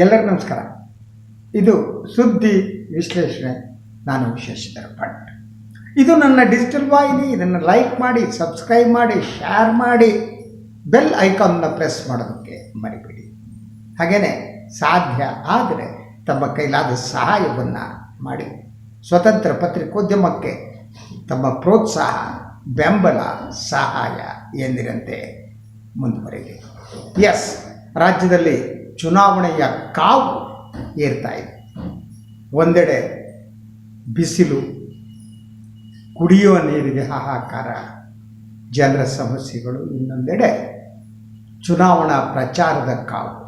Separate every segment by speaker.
Speaker 1: ಎಲ್ಲರಿಗೂ ನಮಸ್ಕಾರ. ಇದು ಸುದ್ದಿ ವಿಶ್ಲೇಷಣೆ. ನಾನು ಶಶಿಧರ್ ಭಟ್. ಇದು ನನ್ನ ಡಿಜಿಟಲ್ ವಾಹಿನಿ. ಇದನ್ನು ಲೈಕ್ ಮಾಡಿ ಸಬ್ಸ್ಕ್ರೈಬ್ ಮಾಡಿ ಶೇರ್ ಮಾಡಿ ಬೆಲ್ ಐಕಾನ್ನ ಪ್ರೆಸ್ ಮಾಡೋದಕ್ಕೆ ಮರಿಬೇಡಿ. ಹಾಗೆಯೇ ಸಾಧ್ಯ ಆದರೆ ತಮ್ಮ ಕೈಲಾದ ಸಹಾಯವನ್ನು ಮಾಡಿ. ಸ್ವತಂತ್ರ ಪತ್ರಿಕೋದ್ಯಮಕ್ಕೆ ತಮ್ಮ ಪ್ರೋತ್ಸಾಹ, ಬೆಂಬಲ, ಸಹಾಯ ಎಂದಿರಂತೆ ಮುಂದುವರೆಯಲಿ ಎಸ್ ರಾಜ್ಯದಲ್ಲಿ ಚುನಾವಣೆಯ ಕಾವು ಏರ್ತಾ ಇದೆ. ಒಂದೆಡೆ ಬಿಸಿಲು, ಕುಡಿಯುವ ನೀರಿಗೆ ಹಾಹಾಕಾರ, ಜನರ ಸಮಸ್ಯೆಗಳು, ಇನ್ನೊಂದೆಡೆ ಚುನಾವಣಾ ಪ್ರಚಾರದ ಕಾವು.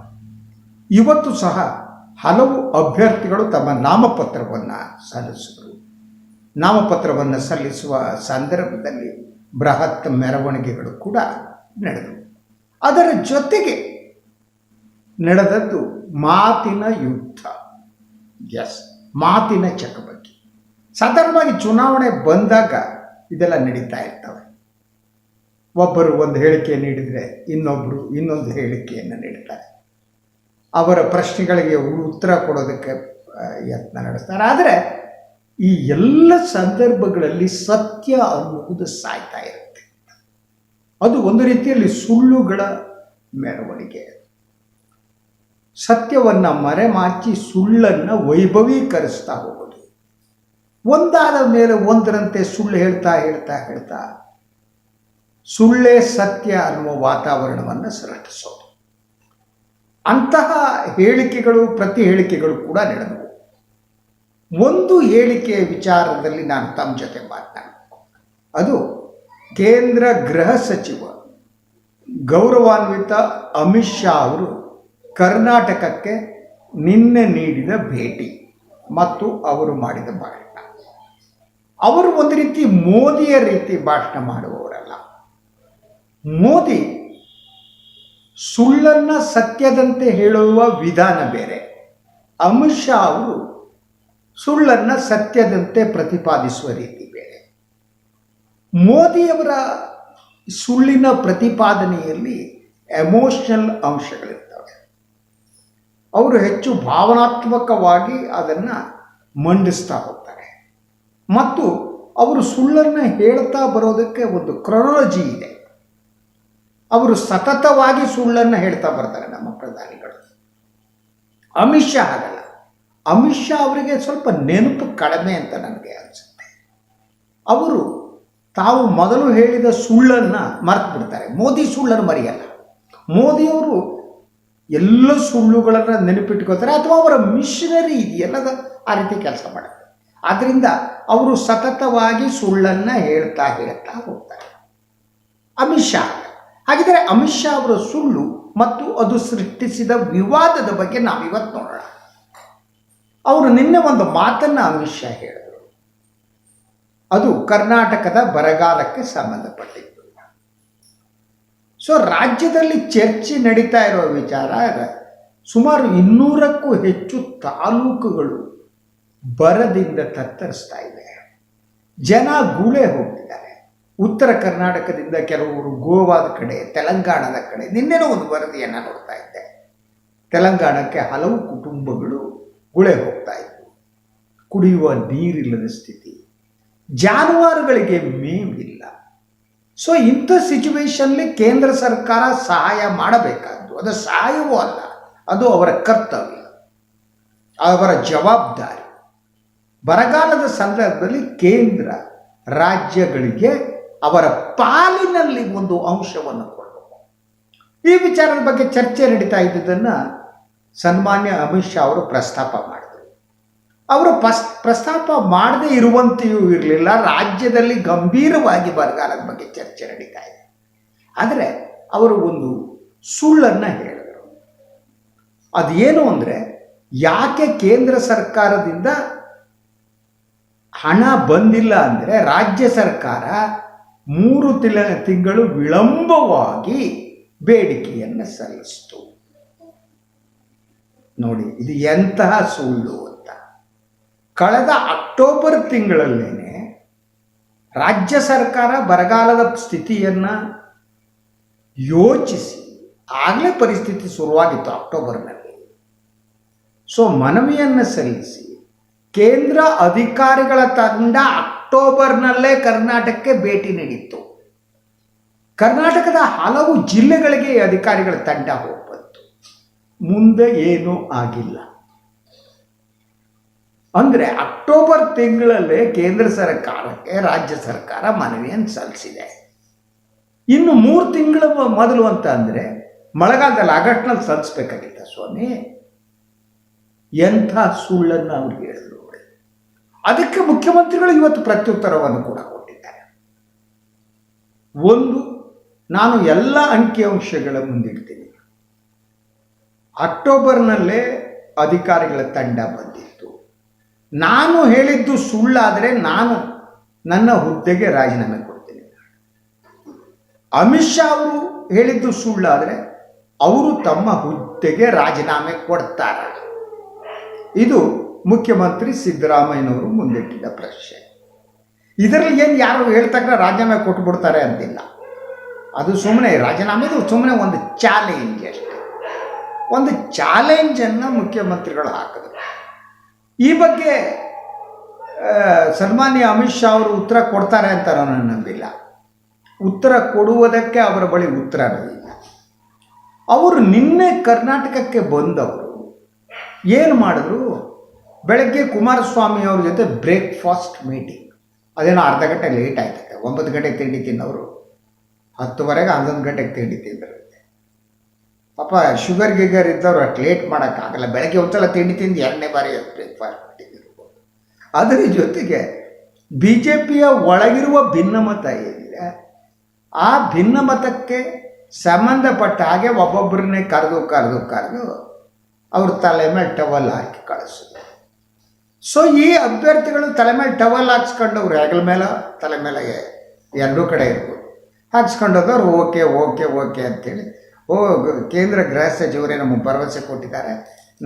Speaker 1: ಇವತ್ತು ಸಹ ಹಲವು ಅಭ್ಯರ್ಥಿಗಳು ತಮ್ಮ ನಾಮಪತ್ರವನ್ನು ಸಲ್ಲಿಸಿದರು. ನಾಮಪತ್ರವನ್ನು ಸಲ್ಲಿಸುವ ಸಂದರ್ಭದಲ್ಲಿ ಬೃಹತ್ ಮೆರವಣಿಗೆಗಳು ಕೂಡ ನಡೆದವು. ಅದರ ಜೊತೆಗೆ ನಡೆದದ್ದು ಮಾತಿನ ಯುದ್ಧ. ಎಸ್ ಮಾತಿನ ಚಕಮಕಿ ಸಾಧಾರಣವಾಗಿ ಚುನಾವಣೆ ಬಂದಾಗ ಇದೆಲ್ಲ ನಡೀತಾ ಇರ್ತವೆ. ಒಬ್ಬರು ಒಂದು ಹೇಳಿಕೆ ನೀಡಿದರೆ ಇನ್ನೊಬ್ಬರು ಇನ್ನೊಂದು ಹೇಳಿಕೆಯನ್ನು ನೀಡ್ತಾರೆ. ಅವರ ಪ್ರಶ್ನೆಗಳಿಗೆ ಉತ್ತರ ಕೊಡೋದಕ್ಕೆ ಯತ್ನ ನಡೆಸ್ತಾರೆ. ಆದರೆ ಈ ಎಲ್ಲ ಸಂದರ್ಭಗಳಲ್ಲಿ ಸತ್ಯ ಅನ್ನುವುದು ಸಾಯ್ತಾ ಇರುತ್ತೆ. ಅದು ಒಂದು ರೀತಿಯಲ್ಲಿ ಸುಳ್ಳುಗಳ ಮೆರವಣಿಗೆ. ಸತ್ಯವನ್ನು ಮರೆಮಾಚಿ ಸುಳ್ಳನ್ನು ವೈಭವೀಕರಿಸ್ತಾ ಹೋಗೋದು. ಒಂದಾದ ಮೇಲೆ ಒಂದರಂತೆ ಸುಳ್ಳು ಹೇಳ್ತಾ ಹೇಳ್ತಾ ಹೇಳ್ತಾ ಸುಳ್ಳೇ ಸತ್ಯ ಅನ್ನುವ ವಾತಾವರಣವನ್ನು ಸೃಷ್ಟಿಸೋದು. ಅಂತಹ ಹೇಳಿಕೆಗಳು, ಪ್ರತಿ ಹೇಳಿಕೆಗಳು ಕೂಡ ನಡೆದವು ಒಂದು ಹೇಳಿಕೆಯ ವಿಚಾರದಲ್ಲಿ ನಾನು ತಮ್ಮ ಜೊತೆ ಮಾತನಾಡಬೇಕು. ಅದು ಕೇಂದ್ರ ಗೃಹ ಸಚಿವ ಗೌರವಾನ್ವಿತ ಅಮಿತ್ ಶಾ ಅವರು ಕರ್ನಾಟಕಕ್ಕೆ ನಿನ್ನೆ ನೀಡಿದ ಭೇಟಿ ಮತ್ತು ಅವರು ಮಾಡಿದ ಭಾಷಣ. ಅವರು ಒಂದು ರೀತಿ ಮೋದಿಯ ರೀತಿ ಭಾಷಣ ಮಾಡುವವರಲ್ಲ. ಮೋದಿ ಸುಳ್ಳನ್ನ ಸತ್ಯದಂತೆ ಹೇಳುವ ವಿಧಾನ ಬೇರೆ. ಅಮಿತ್ ಶಾ ಅವರು ಸುಳ್ಳನ್ನ ಸತ್ಯದಂತೆ ಪ್ರತಿಪಾದಿಸುವ ರೀತಿ ಬೇರೆ. ಮೋದಿಯವರ ಸುಳ್ಳಿನ ಪ್ರತಿಪಾದನೆಯಲ್ಲಿ ಎಮೋಷನಲ್ ಅಂಶಗಳಿರ್ತವೆ ಅವರು ಹೆಚ್ಚು ಭಾವನಾತ್ಮಕವಾಗಿ ಅದನ್ನು ಮಂಡಿಸ್ತಾ ಹೋಗ್ತಾರೆ. ಮತ್ತು ಅವರು ಸುಳ್ಳನ್ನು ಹೇಳ್ತಾ ಬರೋದಕ್ಕೆ ಒಂದು ಕ್ರೊನಾಲಜಿ ಇದೆ. ಅವರು ಸತತವಾಗಿ ಸುಳ್ಳನ್ನು ಹೇಳ್ತಾ ಬರ್ತಾರೆ ನಮ್ಮ ಪ್ರಧಾನಿಗಳು. ಅಮಿತ್ ಶಾ ಆಗಲ್ಲ ಅಮಿತ್ ಶಾ ಅವರಿಗೆ ಸ್ವಲ್ಪ ನೆನಪು ಕಡಿಮೆ ಅಂತ ನನಗೆ ಅನಿಸುತ್ತೆ. ಅವರು ತಾವು ಮೊದಲು ಹೇಳಿದ ಸುಳ್ಳನ್ನು ಮರೆತು ಬಿಡ್ತಾರೆ ಮೋದಿ ಸುಳ್ಳನ್ನು ಮರೆಯಲ್ಲ. ಮೋದಿಯವರು ಎಲ್ಲ ಸುಳ್ಳುಗಳನ್ನು ನೆನಪಿಟ್ಕೋತಾರೆ ಅಥವಾ ಅವರ ಮಿಷನರಿ ಇದೆಯಲ್ಲದ ಆ ರೀತಿ ಕೆಲಸ ಮಾಡುತ್ತೆ ಆದ್ದರಿಂದ ಅವರು ಸತತವಾಗಿ ಸುಳ್ಳನ್ನು ಹೇಳ್ತಾ ಹೇಳ್ತಾ ಹೋಗ್ತಾರೆ. ಅಮಿತ್ ಶಾ. ಹಾಗಿದ್ರೆ ಅಮಿತ್ ಶಾ ಅವರ ಸುಳ್ಳು ಮತ್ತು ಅದು ಸೃಷ್ಟಿಸಿದ ವಿವಾದದ ಬಗ್ಗೆ ನಾವಿವತ್ತು ನೋಡೋಣ. ಅವರು ನಿನ್ನೆ ಒಂದು ಮಾತನ್ನು ಅಮಿತ್ ಶಾ ಹೇಳಿದರು. ಅದು ಕರ್ನಾಟಕದ ಬರಗಾಲಕ್ಕೆ ಸಂಬಂಧಪಟ್ಟಿದ್ದು ಸೊ ರಾಜ್ಯದಲ್ಲಿ ಚರ್ಚೆ ನಡೀತಾ ಇರೋ ವಿಚಾರ, ಸುಮಾರು ಇನ್ನೂರಕ್ಕೂ ಹೆಚ್ಚು ತಾಲೂಕುಗಳು ಬರದಿಂದ ತತ್ತರಿಸ್ತಾ ಇವೆ ಜನ ಗೂಳೆ ಹೋಗ್ತಿದ್ದಾರೆ. ಉತ್ತರ ಕರ್ನಾಟಕದಿಂದ ಕೆಲವರು ಗೋವಾದ ಕಡೆ, ತೆಲಂಗಾಣದ ಕಡೆ. ನಿನ್ನೆನೂ ಒಂದು ವರದಿಯನ್ನು ನೋಡ್ತಾ ಇದ್ದೆ. ತೆಲಂಗಾಣಕ್ಕೆ ಹಲವು ಕುಟುಂಬಗಳು ಗುಳೆ ಹೋಗ್ತಾ ಇದ್ವು. ಕುಡಿಯುವ ನೀರಿಲ್ಲದ ಸ್ಥಿತಿ. ಜಾನುವಾರುಗಳಿಗೆ ಮೇವಿಲ್ಲ. ಸೊ ಇಂಥ ಸಿಚುವೇಶನ್ಲಿ ಕೇಂದ್ರ ಸರ್ಕಾರ ಸಹಾಯ ಮಾಡಬೇಕಾದ್ದು. ಅದು ಸಹಾಯವೂ ಅಲ್ಲ. ಅದು ಅವರ ಕರ್ತವ್ಯ. ಅವರ ಜವಾಬ್ದಾರಿ. ಬರಗಾಲದ ಸಂದರ್ಭದಲ್ಲಿ ಕೇಂದ್ರ ರಾಜ್ಯಗಳಿಗೆ ಅವರ ಪಾಲಿನಲ್ಲಿ ಒಂದು ಅಂಶವನ್ನು ಕೊಡಬೇಕು. ಈ ವಿಚಾರದ ಬಗ್ಗೆ ಚರ್ಚೆ ನಡೀತಾ ಇದ್ದುದನ್ನು ಸನ್ಮಾನ್ಯ ಅಮಿತ್ ಶಾ ಅವರು ಪ್ರಸ್ತಾಪ ಮಾಡಿದರು. ಅವರು ಪಸ್ ಪ್ರಸ್ತಾಪ ಮಾಡದೇ ಇರುವಂತೆಯೂ ಇರಲಿಲ್ಲ. ರಾಜ್ಯದಲ್ಲಿ ಗಂಭೀರವಾಗಿ ಬರಗಾಲದ ಬಗ್ಗೆ ಚರ್ಚೆ ನಡೀತಾ ಇದೆ. ಆದರೆ ಅವರು ಒಂದು ಸುಳ್ಳನ್ನು ಹೇಳಿದರು. ಅದೇನು ಅಂದರೆ, ಯಾಕೆ ಕೇಂದ್ರ ಸರ್ಕಾರದಿಂದ ಹಣ ಬಂದಿಲ್ಲ ಅಂದರೆ ರಾಜ್ಯ ಸರ್ಕಾರ ಮೂರು ತಿಲ, ತಿಂಗಳು ವಿಳಂಬವಾಗಿ ಬೇಡಿಕೆಯನ್ನು ಸಲ್ಲಿಸಿತು. ನೋಡಿ, ಇದು ಎಂತಹ ಸುಳ್ಳು. ಕಳೆದ ಅಕ್ಟೋಬರ್ ತಿಂಗಳಲ್ಲೇ ರಾಜ್ಯ ಸರ್ಕಾರ ಬರಗಾಲದ ಸ್ಥಿತಿಯನ್ನು ಯೋಚಿಸಿ ಆಗಲೇ ಪರಿಸ್ಥಿತಿ ಶುರುವಾಗಿತ್ತು ಅಕ್ಟೋಬರ್ನಲ್ಲಿ. ಸೊ ಮನವಿಯನ್ನು ಸಲ್ಲಿಸಿ ಕೇಂದ್ರ ಅಧಿಕಾರಿಗಳ ತಂಡ ಅಕ್ಟೋಬರ್ನಲ್ಲೇ ಕರ್ನಾಟಕಕ್ಕೆ ಭೇಟಿ ನೀಡಿತ್ತು. ಕರ್ನಾಟಕದ ಹಲವು ಜಿಲ್ಲೆಗಳಿಗೆ ಅಧಿಕಾರಿಗಳ ತಂಡ ಹೋಗ್ಬಂತು. ಮುಂದೆ ಏನೂ ಆಗಿಲ್ಲ. ಅಂದರೆ ಅಕ್ಟೋಬರ್ ತಿಂಗಳಲ್ಲೇ ಕೇಂದ್ರ ಸರ್ಕಾರಕ್ಕೆ ರಾಜ್ಯ ಸರ್ಕಾರ ಮನವಿಯನ್ನು ಸಲ್ಲಿಸಿದೆ. ಇನ್ನು ಮೂರು ತಿಂಗಳ ಮೊದಲು ಅಂತ ಅಂದರೆ ಮಳೆಗಾಲದಲ್ಲಿ ಆಗಸ್ಟ್ನಲ್ಲಿ ಸಲ್ಲಿಸ್ಬೇಕಾಗಿತ್ತ ಸ್ವಾಮಿ. ಎಂಥ ಸುಳ್ಳನ್ನು ಅವ್ರಿಗೆ ಹೇಳಿದ್ರು ಅದಕ್ಕೆ ಮುಖ್ಯಮಂತ್ರಿಗಳು ಇವತ್ತು ಪ್ರತ್ಯುತ್ತರವನ್ನು ಕೂಡ ಕೊಟ್ಟಿದ್ದಾರೆ. ಒಂದು, ನಾನು ಎಲ್ಲ ಅಂಕಿಅಂಶಗಳ ಮುಂದಿಡ್ತೀನಿ ಅಕ್ಟೋಬರ್ನಲ್ಲೇ ಅಧಿಕಾರಿಗಳ ತಂಡ ಬಂದಿತ್ತು. ನಾನು ಹೇಳಿದ್ದು ಸುಳ್ಳಾದರೆ ನಾನು ನನ್ನ ಹುದ್ದೆಗೆ ರಾಜೀನಾಮೆ ಕೊಡ್ತೀನಿ. ಅಮಿತ್ ಶಾ ಅವರು ಹೇಳಿದ್ದು ಸುಳ್ಳಾದರೆ ಅವರು ತಮ್ಮ ಹುದ್ದೆಗೆ ರಾಜೀನಾಮೆ ಕೊಡ್ತಾರೆ. ಇದು ಮುಖ್ಯಮಂತ್ರಿ ಸಿದ್ದರಾಮಯ್ಯನವರು ಮುಂದಿಟ್ಟಿದ್ದ ಪ್ರಶ್ನೆ. ಇದರಲ್ಲಿ ಏನು ಯಾರು ಹೇಳ್ತಕ್ಕ ರಾಜೀನಾಮೆ ಕೊಟ್ಬಿಡ್ತಾರೆ ಅಂತಿಲ್ಲ. ಅದು ಸುಮ್ಮನೆ ರಾಜೀನಾಮೆದು ಸುಮ್ಮನೆ ಒಂದು ಚಾಲೆಂಜ್ ಅಷ್ಟೆ. ಒಂದು ಚಾಲೆಂಜನ್ನು ಮುಖ್ಯಮಂತ್ರಿಗಳು ಹಾಕಿದ್ರು ಈ ಬಗ್ಗೆ ಸನ್ಮಾನ್ಯ ಅಮಿತ್ ಶಾ ಅವರು ಉತ್ತರ ಕೊಡ್ತಾರೆ ಅಂತ ನಾನು ನಂಬಿಲ್ಲ. ಉತ್ತರ ಕೊಡುವುದಕ್ಕೆ ಅವರ ಬಳಿ ಉತ್ತರ ಇಲ್ಲ. ಅವರು ನಿನ್ನೆ ಕರ್ನಾಟಕಕ್ಕೆ ಬಂದವರು. ಏನು ಮಾಡಿದ್ರು? ಬೆಳಗ್ಗೆ ಕುಮಾರಸ್ವಾಮಿ ಅವ್ರ ಜೊತೆ ಬ್ರೇಕ್ಫಾಸ್ಟ್ ಮೀಟಿಂಗ್ ಅದೇನೋ ಅರ್ಧ ಗಂಟೆ ಲೇಟ್ ಆಯ್ತದೆ ಒಂಬತ್ತು ಗಂಟೆಗೆ ತಿಂಡಿ ತಿನ್ನೋರು. ಹತ್ತುವರೆಗೆ ಹನ್ನೊಂದು ಗಂಟೆಗೆ ತಿಂಡಿ ತಿಂದರು. ಪಾಪ ಶುಗರ್ ಗಿಗರ್ ಇದ್ದವ್ರು ಅಷ್ಟು ಲೇಟ್ ಮಾಡೋಕ್ಕಾಗಲ್ಲ. ಬೆಳಗ್ಗೆ ಒಂದ್ಸಲ ತಿಂಡಿ ತಿಂದು ಎರಡನೇ ಬಾರಿ ಬ್ರೇಕ್ಫಾಸ್ಟ್ ಮಾಡಿದ್ದಿರ್ಬೋದು ಅದರ ಜೊತೆಗೆ ಬಿ ಜೆ ಪಿಯ ಒಳಗಿರುವ ಭಿನ್ನಮತ ಏನಿದೆ? ಆ ಭಿನ್ನಮತಕ್ಕೆ ಸಂಬಂಧಪಟ್ಟ ಹಾಗೆ ಒಬ್ಬೊಬ್ಬರನ್ನೇ ಕರೆದು ಕರೆದು ಕರೆದು ಅವ್ರ ತಲೆ ಮೇಲೆ ಟವಲ್ ಹಾಕಿ ಕಳಿಸಿದ್ರು. ಸೊ ಈ ಅಭ್ಯರ್ಥಿಗಳು ತಲೆ ಮೇಲೆ ಟವಲ್ ಹಾಕ್ಸ್ಕೊಂಡವ್ರು ಹೆಗಲ ಮೇಲೆ, ತಲೆ ಮೇಲೆ ಎರಡೂ ಕಡೆ ಇರ್ಬೋದು. ಹಾಕ್ಸ್ಕೊಂಡೋದವ್ರು ಓಕೆ ಓಕೆ ಓಕೆ ಅಂತೇಳಿ ಓ ಕೇಂದ್ರ ಗೃಹ ಸಚಿವರೇ ನಮಗೆ ಭರವಸೆ ಕೊಟ್ಟಿದ್ದಾರೆ.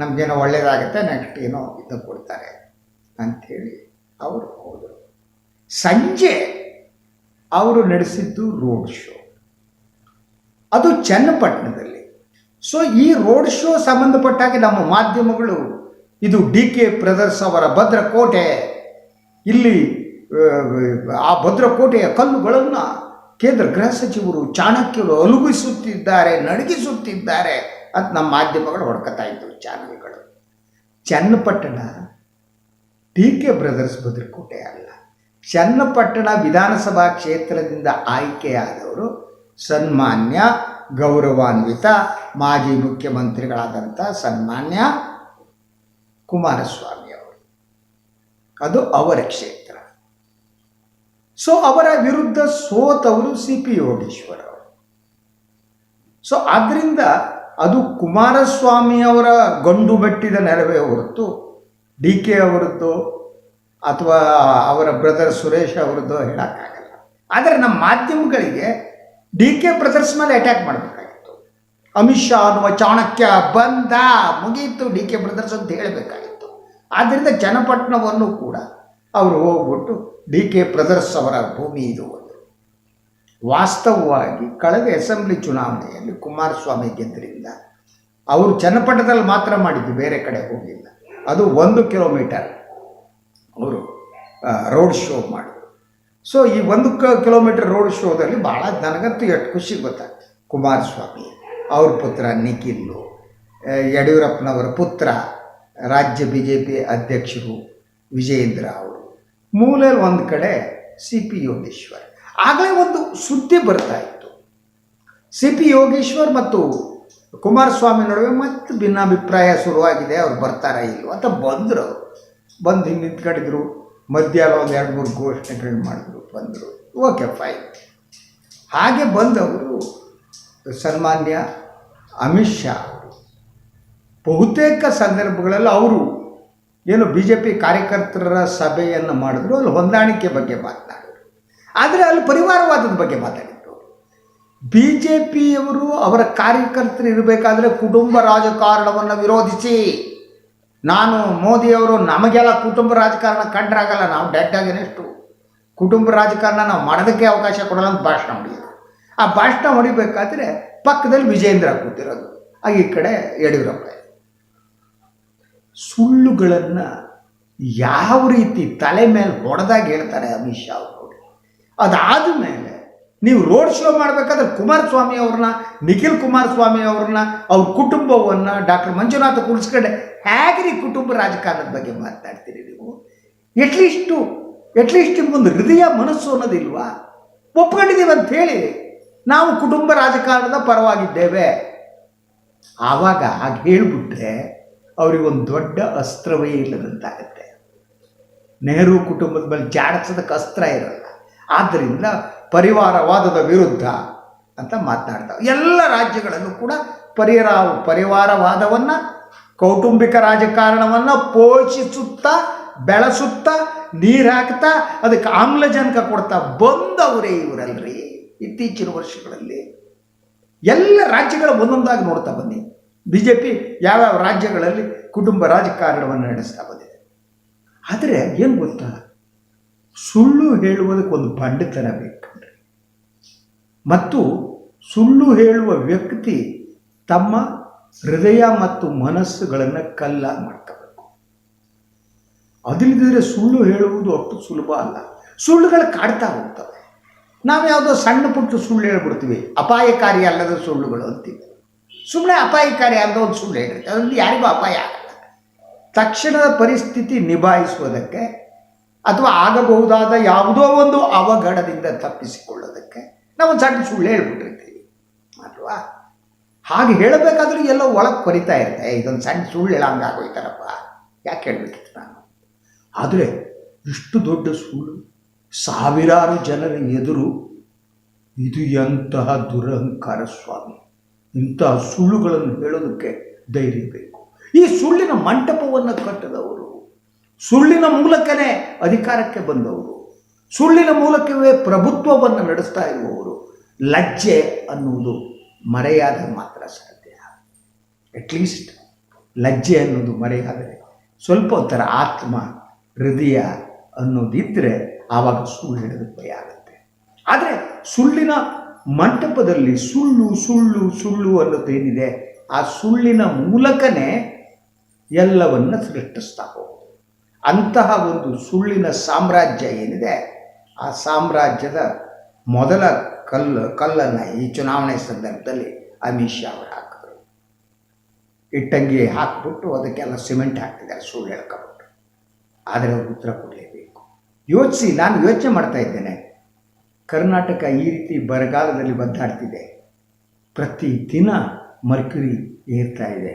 Speaker 1: ನಮಗೇನೋ ಒಳ್ಳೇದಾಗುತ್ತೆ ನೆಕ್ಸ್ಟ್ ಏನೋ ಇದು ಕೊಡ್ತಾರೆ ಅಂಥೇಳಿ ಅವರು ಹೋದರು. ಸಂಜೆ ಅವರು ನಡೆಸಿದ್ದು ರೋಡ್ ಶೋ ಅದು ಚನ್ನಪಟ್ಟಣದಲ್ಲಿ. ಸೊ ಈ ರೋಡ್ ಶೋ ಸಂಬಂಧಪಟ್ಟಾಗೆ ನಮ್ಮ ಮಾಧ್ಯಮಗಳು, ಇದು ಡಿ ಕೆ ಬ್ರದರ್ಸ್ ಅವರ ಭದ್ರಕೋಟೆ, ಇಲ್ಲಿ ಆ ಭದ್ರಕೋಟೆಯ ಕಲ್ಲುಗಳನ್ನು ಕೇಂದ್ರ ಗೃಹ ಸಚಿವರು ಚಾಣಕ್ಯರು ಅಲುಗಿಸುತ್ತಿದ್ದಾರೆ ನಡಗಿಸುತ್ತಿದ್ದಾರೆ ಅಂತ ನಮ್ಮ ಮಾಧ್ಯಮಗಳು ಹೊಡ್ಕೊತಾ ಇದ್ದವು ಚಾನಲ್ಗಳು. ಚನ್ನಪಟ್ಟಣ ಡಿ ಕೆ ಬ್ರದರ್ಸ್ ಬದ್ರಕೋಟೆ ಅಲ್ಲ. ಚನ್ನಪಟ್ಟಣ ವಿಧಾನಸಭಾ ಕ್ಷೇತ್ರದಿಂದ ಆಯ್ಕೆಯಾದವರು ಸನ್ಮಾನ್ಯ, ಗೌರವಾನ್ವಿತ, ಮಾಜಿ ಮುಖ್ಯಮಂತ್ರಿಗಳಾದಂಥ ಸನ್ಮಾನ್ಯ ಕುಮಾರಸ್ವಾಮಿ ಅವರು. ಅದು ಅವರ ಕ್ಷೇತ್ರ. ಸೊ ಅವರ ವಿರುದ್ಧ ಸೋತವರು ಸಿ ಪಿ ಯೋಗೇಶ್ವರ ಅವರು ಸೊ ಆದ್ದರಿಂದ ಅದು ಕುಮಾರಸ್ವಾಮಿ ಅವರ ಗಂಡು ಬಟ್ಟಿದ ನೆರವೇ ಹೊರತು ಡಿ ಕೆ ಅವರದ್ದು ಅಥವಾ ಅವರ ಬ್ರದರ್ ಸುರೇಶ್ ಅವರದ್ದು ಹೇಳೋಕ್ಕಾಗಲ್ಲ. ಆದರೆ ನಮ್ಮ ಮಾಧ್ಯಮಗಳಿಗೆ ಡಿ ಕೆ ಬ್ರದರ್ಸ್ ಮೇಲೆ ಅಟ್ಯಾಕ್ ಮಾಡಬೇಕಾಗಿತ್ತು. ಅಮಿತ್ ಶಾ ಅನ್ನುವ ಚಾಣಕ್ಯ ಬಂದ, ಮುಗೀತು ಡಿ ಕೆ ಬ್ರದರ್ಸ್ ಅಂತ ಹೇಳಬೇಕಾಗಿತ್ತು. ಆದ್ದರಿಂದ ಚನ್ನಪಟ್ಟಣವನ್ನು ಕೂಡ ಅವರು ಹೋಗ್ಬಿಟ್ಟು ಡಿ ಕೆ ಬ್ರದರ್ಸ್ ಅವರ ಭೂಮಿ ಇದು. ವಾಸ್ತವವಾಗಿ ಕಳೆದ ಅಸೆಂಬ್ಲಿ ಚುನಾವಣೆಯಲ್ಲಿ ಕುಮಾರಸ್ವಾಮಿ ಗೆದ್ದರಿಂದ ಅವರು ಚನ್ನಪಟ್ಟಣದಲ್ಲಿ ಮಾತ್ರ ಮಾಡಿದ್ದು, ಬೇರೆ ಕಡೆ ಹೋಗಿಲ್ಲ. ಅದು ಒಂದು ಕಿಲೋಮೀಟರ್ ಅವರು ರೋಡ್ ಶೋ ಮಾಡಿ ಸೊ, ಈ ಒಂದು ಕ, ಕಿಲೋಮೀಟರ್ ರೋಡ್ ಶೋದಲ್ಲಿ ಭಾಳ ನನಗಂತೂ ಎಷ್ಟು ಖುಷಿ ಗೊತ್ತಾಗ್ತದೆ ಕುಮಾರಸ್ವಾಮಿ, ಅವ್ರ ಪುತ್ರ ನಿಖಿಲ್ಲು ಯಡಿಯೂರಪ್ಪನವರ ಪುತ್ರ ರಾಜ್ಯ ಬಿ ಜೆ ಪಿ ಅಧ್ಯಕ್ಷರು ವಿಜಯೇಂದ್ರ ಅವರು. ಮೂಲೆಯಲ್ಲಿ ಒಂದು ಕಡೆ ಸಿ ಪಿ ಯೋಗೇಶ್ವರ್. ಆಗಲೇ ಒಂದು ಸುದ್ದಿ ಬರ್ತಾ ಇತ್ತು. ಸಿ ಪಿ ಯೋಗೇಶ್ವರ್ ಮತ್ತು ಕುಮಾರಸ್ವಾಮಿ ನಡುವೆ ಮತ್ತೆ ಭಿನ್ನಾಭಿಪ್ರಾಯ ಶುರುವಾಗಿದೆ, ಅವ್ರು ಬರ್ತಾರಾ ಇಲ್ಲ ಅಂತ ಬಂದರು. ಬಂದು ಹಿಂಗೆ ನಿಂತ್ಕೊಂಡಿದ್ರು. ಮಧ್ಯಾಹ್ನ ಒಂದು ಎರಡು ಮೂರು ಘೋಷಣೆಗಳನ್ನ ಮಾಡಿದ್ರು, ಬಂದರು. Okay, fine. ಹಾಗೆ ಬಂದವರು ಸನ್ಮಾನ್ಯ ಅಮಿತ್ ಶಾ ಬಹುತೇಕ ಸಂದರ್ಭಗಳಲ್ಲಿ ಅವರು ಏನು ಬಿ ಜೆ ಪಿ ಕಾರ್ಯಕರ್ತರ ಸಭೆಯನ್ನು ಮಾಡಿದ್ರು, ಅಲ್ಲಿ ಹೊಂದಾಣಿಕೆ ಬಗ್ಗೆ ಮಾತನಾಡಿದರು. ಆದರೆ ಅಲ್ಲಿ ಪರಿವಾರವಾದದ ಬಗ್ಗೆ ಮಾತಾಡಿದ್ರು ಬಿ ಜೆ ಪಿಯವರು ಅವರ ಕಾರ್ಯಕರ್ತರು ಇರಬೇಕಾದ್ರೆ ಕುಟುಂಬ ರಾಜಕಾರಣವನ್ನು ವಿರೋಧಿಸಿ. ನಾನು ಮೋದಿಯವರು ನಮಗೆಲ್ಲ ಕುಟುಂಬ ರಾಜಕಾರಣ ಕಂಡ್ರಾಗಲ್ಲ, ನಾವು ಡೆಡ್ ಎಷ್ಟು ಕುಟುಂಬ ರಾಜಕಾರಣ ನಾವು ಮಾಡೋದಕ್ಕೆ ಅವಕಾಶ ಕೊಡೋಲ್ಲ ಅಂತ ಭಾಷಣ ಹೊಡಿಯೋದು ಆ ಭಾಷಣ ಹೊಡಿಬೇಕಾದ್ರೆ ಪಕ್ಕದಲ್ಲಿ ವಿಜೇಂದ್ರ ಕೂತಿರೋದು. ಆಗ ಈ ಕಡೆ ಯಡಿಯೂರಪ್ಪ ಸುಳ್ಳುಗಳನ್ನು ಯಾವ ರೀತಿ ತಲೆ ಮೇಲೆ ಹೊಡೆದಾಗ ಹೇಳ್ತಾರೆ ಅಮಿತ್ ಶಾ ಅವರು ಅದಾದ ಮೇಲೆ ನೀವು ರೋಡ್ ಶೋ ಮಾಡಬೇಕಾದ್ರೆ ಕುಮಾರಸ್ವಾಮಿ ಅವ್ರನ್ನ, ನಿಖಿಲ್ ಕುಮಾರಸ್ವಾಮಿ ಅವ್ರನ್ನ, ಅವ್ರ ಕುಟುಂಬವನ್ನು ಡಾಕ್ಟರ್ ಮಂಜುನಾಥ ಕುಳಿಸ್ಕೊಂಡೆ. ಹೇಗ್ರಿ ಕುಟುಂಬ ರಾಜಕಾರಣದ ಬಗ್ಗೆ ಮಾತಾಡ್ತೀರಿ ನೀವು? ಎಟ್ಲೀಸ್ಟು ಎಟ್ಲೀಸ್ಟ್ ನಿಮ್ಗೊಂದು ಹೃದಯ ಮನಸ್ಸು ಅನ್ನೋದಿಲ್ವಾ? ಒಪ್ಕೊಂಡಿದ್ದೀವಿ ಅಂತ ಹೇಳಿ ನಾವು ಕುಟುಂಬ ರಾಜಕಾರಣದ ಪರವಾಗಿದ್ದೇವೆ. ಆವಾಗ ಹಾಗೆ ಹೇಳಿಬಿಟ್ರೆ ಅವರಿಗೊಂದು ದೊಡ್ಡ ಅಸ್ತ್ರವೇ ಇಲ್ಲದಂತಾಗತ್ತೆ. ನೆಹರು ಕುಟುಂಬದ ಮೇಲೆ ಜಾಡಿಸೋದಕ್ಕೆ ಅಸ್ತ್ರ ಇರಲ್ಲ. ಆದ್ದರಿಂದ ಪರಿವಾರವಾದದ ವಿರುದ್ಧ ಅಂತ ಮಾತನಾಡ್ತಾವೆ ಎಲ್ಲ ರಾಜ್ಯಗಳಲ್ಲೂ ಕೂಡ ಪರಿಹಾರ ಪರಿವಾರವಾದವನ್ನು, ಕೌಟುಂಬಿಕ ರಾಜಕಾರಣವನ್ನು ಪೋಷಿಸುತ್ತಾ, ಬೆಳೆಸುತ್ತಾ, ನೀರು ಹಾಕ್ತಾ, ಅದಕ್ಕೆ ಆಮ್ಲಜನಕ ಕೊಡ್ತಾ ಬಂದವರೇ ಇವರಲ್ರಿ ಇತ್ತೀಚಿನ ವರ್ಷಗಳಲ್ಲಿ. ಎಲ್ಲ ರಾಜ್ಯಗಳ ಒಂದೊಂದಾಗಿ ನೋಡ್ತಾ ಬನ್ನಿ. ಬಿ ಜೆ ಪಿ ಯಾವ್ಯಾವ ರಾಜ್ಯಗಳಲ್ಲಿ ಕುಟುಂಬ ರಾಜಕಾರಣವನ್ನು ನಡೆಸ್ತಾ ಬಂದಿದೆ. ಆದರೆ ಏನು ಗೊತ್ತಾ? ಸುಳ್ಳು ಹೇಳುವುದಕ್ಕೆ ಒಂದು ಬಂಡತನ ಬೇಕಂದ್ರೆ ಮತ್ತು ಸುಳ್ಳು ಹೇಳುವ ವ್ಯಕ್ತಿ ತಮ್ಮ ಹೃದಯ ಮತ್ತು ಮನಸ್ಸುಗಳನ್ನು ಕಲ್ಲ ಮಾಡ್ಕೋಬೇಕು. ಅದಿಲ್ಲದಿದ್ರೆ ಸುಳ್ಳು ಹೇಳುವುದು ಅಷ್ಟು ಸುಲಭ ಅಲ್ಲ. ಸುಳ್ಳುಗಳು ಕಾಡ್ತಾ ಹೋಗ್ತವೆ. ನಾವು ಯಾವುದೋ ಸಣ್ಣ ಪುಟ್ಟ ಸುಳ್ಳು ಹೇಳ್ಬಿಡ್ತೀವಿ. ಅಪಾಯಕಾರಿ ಅಲ್ಲದ ಸುಳ್ಳುಗಳು ಅಂತೀವಿ. ಸುಮ್ಮನೆ ಅಪಾಯಕಾರಿ ಅಂತ ಒಂದು ಸುಳ್ಳು ಹೇಳಿರುತ್ತೆ ಅದರಲ್ಲಿ ಯಾರಿಗೂ ಅಪಾಯ ಆಗಲ್ಲ. ತಕ್ಷಣದ ಪರಿಸ್ಥಿತಿ ನಿಭಾಯಿಸುವುದಕ್ಕೆ ಅಥವಾ ಆಗಬಹುದಾದ ಯಾವುದೋ ಒಂದು ಅವಘಡದಿಂದ ತಪ್ಪಿಸಿಕೊಳ್ಳೋದಕ್ಕೆ ನಾವು ಸಣ್ಣ ಸುಳ್ಳು ಹೇಳ್ಬಿಟ್ಟಿರ್ತೀವಿ. ಅಲ್ವಾ? ಹಾಗೆ ಹೇಳಬೇಕಾದ್ರೂ ಎಲ್ಲ ಒಳಗೆ ಕೊರಿತಾ ಇರುತ್ತೆ. ಇದೊಂದು ಸಣ್ಣ ಸುಳ್ಳು ಹೇಳಂಗೆ ಆಗೋಯ್ತಾರಪ್ಪ ಯಾಕೆ ಹೇಳಬೇಕಿತ್ತು ನಾನು? ಆದರೆ ಇಷ್ಟು ದೊಡ್ಡ ಸುಳ್ಳು ಸಾವಿರಾರು ಜನರ ಎದುರು ಇದು ಎಂತಹ ದುರಹಂಕಾರ ಸ್ವಾಮಿ. ಇಂತಹ ಸುಳ್ಳುಗಳನ್ನು ಹೇಳೋದಕ್ಕೆ ಧೈರ್ಯ ಬೇಕು. ಈ ಸುಳ್ಳಿನ ಮಂಟಪವನ್ನು ಕಟ್ಟದವರು, ಸುಳ್ಳಿನ ಮೂಲಕನೇ ಅಧಿಕಾರಕ್ಕೆ ಬಂದವರು, ಸುಳ್ಳಿನ ಮೂಲಕವೇ ಪ್ರಭುತ್ವವನ್ನು ನಡೆಸ್ತಾ ಇರುವವರು, ಲಜ್ಜೆ ಅನ್ನುವುದು ಮರೆಯಾದ ಮಾತ್ರ ಸಾಧ್ಯ. ಅಟ್ಲೀಸ್ಟ್ ಲಜ್ಜೆ ಅನ್ನೋದು ಮರೆಯಾದರೆ ಸ್ವಲ್ಪ ಒಂಥರ ಆತ್ಮ, ಹೃದಯ ಅನ್ನೋದಿದ್ದರೆ ಆವಾಗ ಸುಳ್ಳು ಹಿಡಿದು ಭಯ ಆಗುತ್ತೆ. ಆದರೆ ಸುಳ್ಳಿನ ಮಂಟಪದಲ್ಲಿ ಸುಳ್ಳು ಸುಳ್ಳು ಸುಳ್ಳು ಅನ್ನೋದೇನಿದೆ ಆ ಸುಳ್ಳಿನ ಮೂಲಕನೇ ಎಲ್ಲವನ್ನ ಸೃಷ್ಟಿಸ್ತಾ ಅಂತಹ ಒಂದು ಸುಳ್ಳಿನ ಸಾಮ್ರಾಜ್ಯ ಏನಿದೆ, ಆ ಸಾಮ್ರಾಜ್ಯದ ಮೊದಲ ಕಲ್ಲು, ಕಲ್ಲನ್ನು ಈ ಚುನಾವಣೆ ಸಂದರ್ಭದಲ್ಲಿ ಅಮಿತ್ ಶಾ ಅವರು ಹಾಕಿದ್ರು. ಇಟ್ಟಂಗಿ ಹಾಕ್ಬಿಟ್ಟು ಅದಕ್ಕೆಲ್ಲ ಸಿಮೆಂಟ್ ಹಾಕ್ತಿದ್ದಾರೆ, ಸುಳ್ಳು ಹೇಳ್ಕೊಬಿಟ್ಟು. ಆದರೆ ಅವ್ರು ಉತ್ತರ ಕೊಡಲೇಬೇಕು. ಯೋಚಿಸಿ, ನಾನು ಯೋಚನೆ ಮಾಡ್ತಾ ಇದ್ದೇನೆ. ಕರ್ನಾಟಕ ಈ ರೀತಿ ಬರಗಾಲದಲ್ಲಿ ಒದ್ದಾಡ್ತಿದೆ. ಪ್ರತಿ ದಿನ ಮರ್ಕ್ಯುರಿ ಏರ್ತಾ ಇದೆ.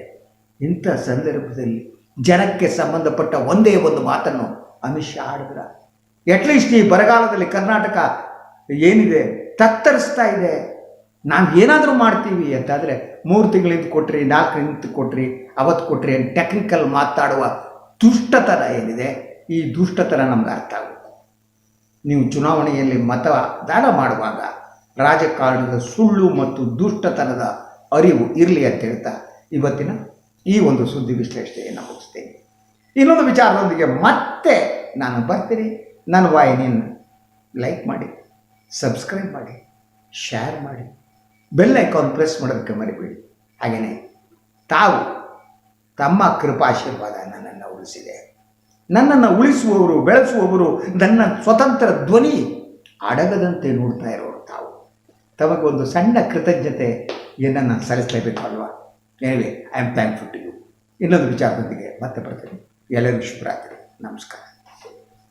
Speaker 1: ಇಂಥ ಸಂದರ್ಭದಲ್ಲಿ ಜನಕ್ಕೆ ಸಂಬಂಧಪಟ್ಟ ಒಂದೇ ಒಂದು ಮಾತನ್ನು ಅಮಿತ್ ಶಾ ಆಡಿದ್ರ ಅಟ್ಲೀಸ್ಟ್ ಈ ಬರಗಾಲದಲ್ಲಿ ಕರ್ನಾಟಕ ಏನಿದೆ, ತತ್ತರಿಸ್ತಾ ಇದೆ. ನಾವು ಏನಾದರೂ ಮಾಡ್ತೀವಿ ಅಂತಾದರೆ ಮೂರು ತಿಂಗಳಿಂದ ಕೊಟ್ರಿ, ನಾಲ್ಕು ನಿಂತು ಕೊಟ್ರಿ ಅವತ್ತು ಕೊಟ್ರಿ ಟೆಕ್ನಿಕಲ್ ಮಾತಾಡುವ ದುಷ್ಟತನ ಏನಿದೆ, ಈ ದುಷ್ಟತನ ನಮ್ಗೆ ಅರ್ಥ ಆಗುತ್ತೆ ನೀವು ಚುನಾವಣೆಯಲ್ಲಿ ಮತದಾನ ಮಾಡುವಾಗ ರಾಜಕಾರಣದ ಸುಳ್ಳು ಮತ್ತು ದುಷ್ಟತನದ ಅರಿವು ಇರಲಿ ಅಂತ ಹೇಳ್ತಾ ಇವತ್ತಿನ ಈ ಒಂದು ಸುದ್ದಿ ವಿಶ್ಲೇಷಣೆಯನ್ನು ಮುಗಿಸ್ತೇನೆ. ಇನ್ನೊಂದು ವಿಚಾರದೊಂದಿಗೆ ಮತ್ತೆ ನಾನು ಬರ್ತೀನಿ. ನನ್ನ ವಾಹಿನಿಯನ್ನು ಲೈಕ್ ಮಾಡಿ, ಸಬ್ಸ್ಕ್ರೈಬ್ ಮಾಡಿ ಶೇರ್ ಮಾಡಿ, ಬೆಲ್ ಐಕಾನ್ ಪ್ರೆಸ್ ಮಾಡೋದಕ್ಕೆ ಮರಿಬೇಡಿ. ಹಾಗೆಯೇ ತಾವು ತಮ್ಮ ಕೃಪಾಶೀರ್ವಾದ ನನ್ನನ್ನು ಉಳಿಸಿದೆ. ನನ್ನನ್ನು ಉಳಿಸುವವರು, ಬೆಳೆಸುವವರು, ನನ್ನ ಸ್ವತಂತ್ರ ಧ್ವನಿ ಅಡಗದಂತೆ ನೋಡ್ತಾ ಇರೋರು ತಾವು. ತಮಗೊಂದು ಸಣ್ಣ ಕೃತಜ್ಞತೆ ಏನನ್ನು ಸಲ್ಲಿಸಲೇಬೇಕು ಅಲ್ವಾ? Anyway I am thankful to you ಇನ್ನೊಂದು ವಿಚಾರದೊಂದಿಗೆ ಮತ್ತೆ ಬರ್ತೀನಿ. ಎಲ್ಲರಿಗೂ ಶುಭರಾತ್ರಿ. ನಮಸ್ಕಾರ.